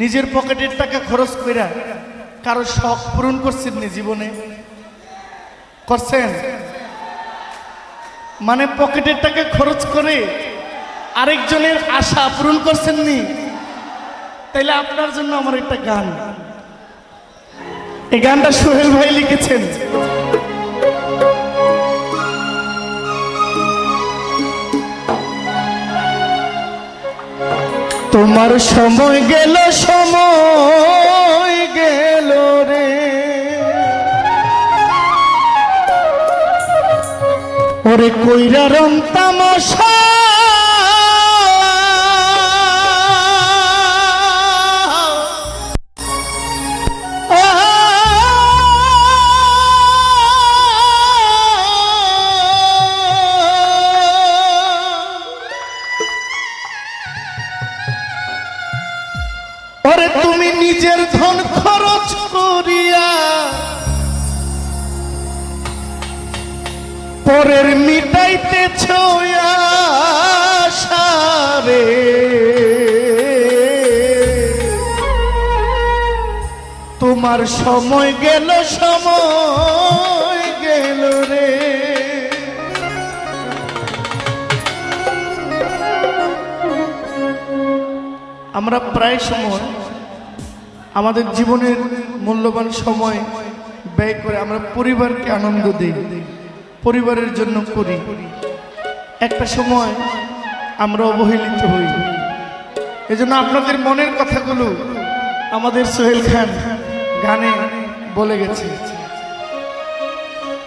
নিজের পকেটের টাকা খরচ কইরা কারও শখ পূরণ করছেন নি জীবনে? করছেন? মানে পকেটের টাকা খরচ করে আরেকজনের আশা পূরণ করছেন নি? তাইলে আপনার জন্য আমার একটা গান। এই গানটা সোহেল ভাই লিখেছেন। তোমার সময় গেল সময় গেল রে। ওরে কইরা রং পরের মিটাইতেছ রে তোমার সময় গেল সময় গেল রে। আমরা প্রায় সময় আমাদের জীবনের মূল্যবান সময় ব্যয় করে আমরা পরিবারকে আনন্দ দিই। পরিবারের জন্য করি। একটা সময় আমরা অবহেলিত হই। এজন্য আপনাদের মনের কথাগুলো আমাদের সোহেল খান গানে বলে গেছে।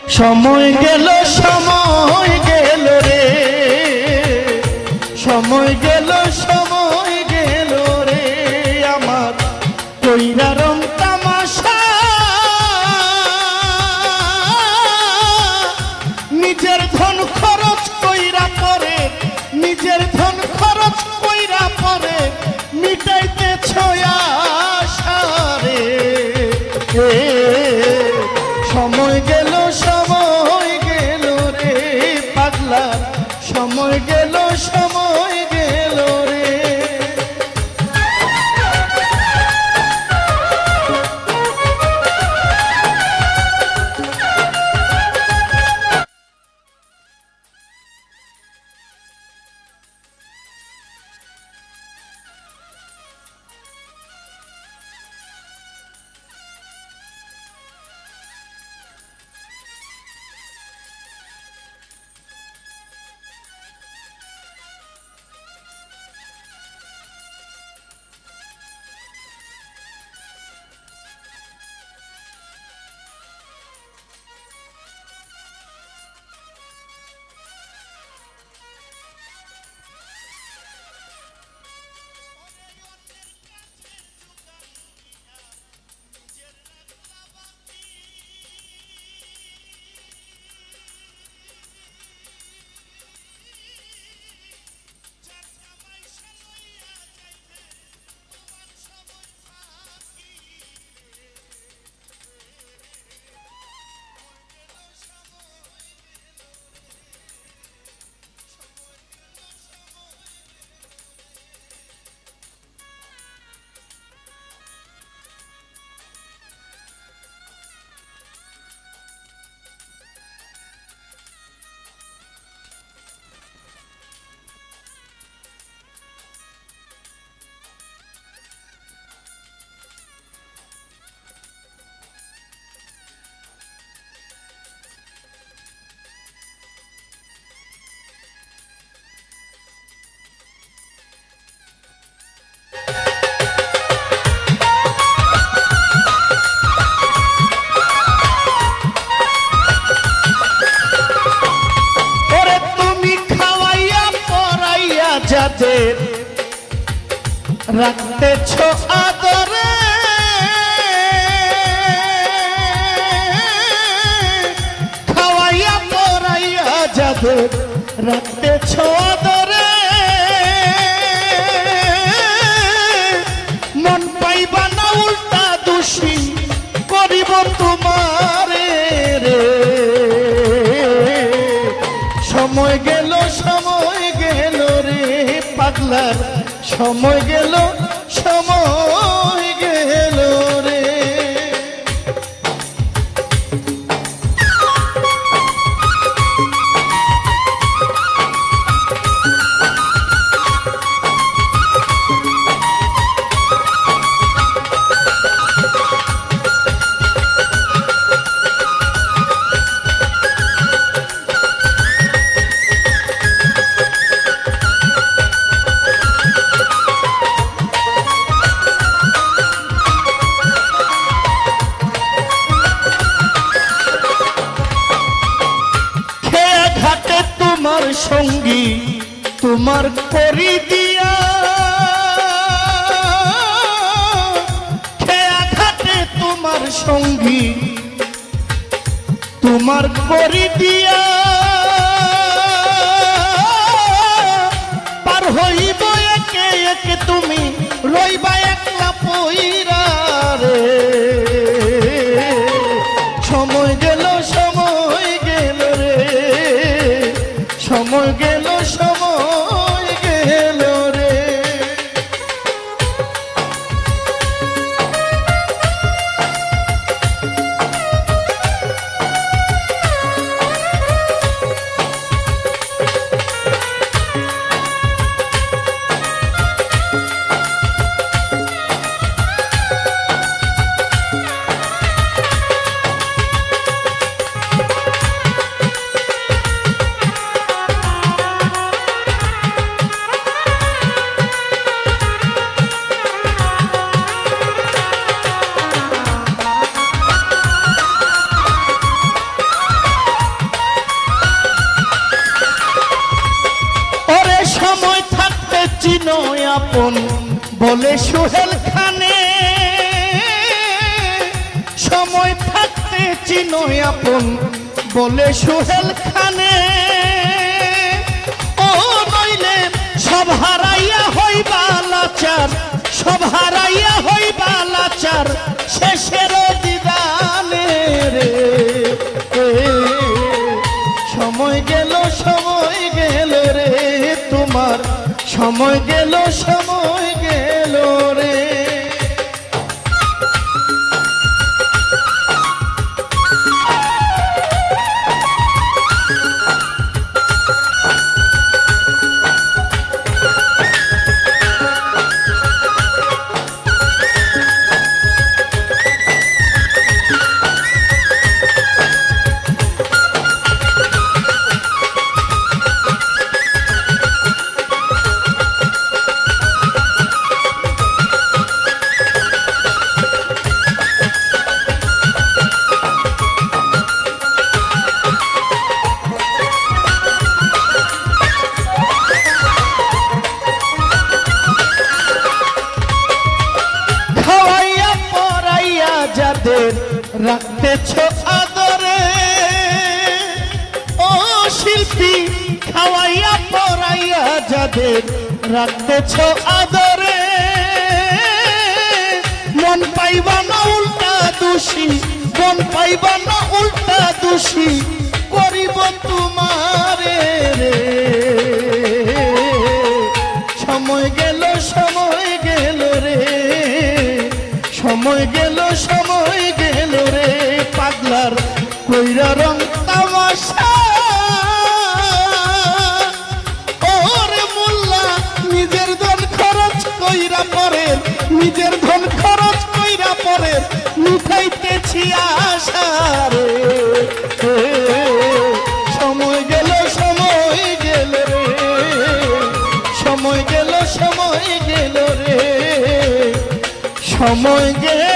সময় গেল সময় গেল রে। সময় গেল সময় গেল সময়। রাখতেছ আদরে। খাওয়াইয়া পরাইয়া যাদের রাখতেছ আদরে। সময় গেল সঙ্গী তোমার করি দিয়া। খেয়াঘাটে তোমার সঙ্গী তোমার করি দিয়া। আপন বলে সোহেল খানে, সময় থাকতে চিনো আপন বলে সোহেল খানে। ও নইলে সব হারাইয়া হইবা লাচার, সব হারাইয়া হইবা লাচার, শেষের দিদানে রে। সময় গেল সময় গেল রে তোমার সময় গেল সময় রাখতেছ আদরে? ও শিল্পী, খাওয়াইয়া পরাইয়া যাদের রাখতেছ আদরে? মন পাইবা না উল্টা দোষী, মন পাইবা না উল্টা দোষী, করিব তোমারে সময় গেল সময় গেল রে। সময় গেল নিজের ধন খরচ কইরা পরে মিঠাইতেছি আসার রে সময় গেল সময় গেল রে। সময় গেল সময় গেল রে। সময় গেল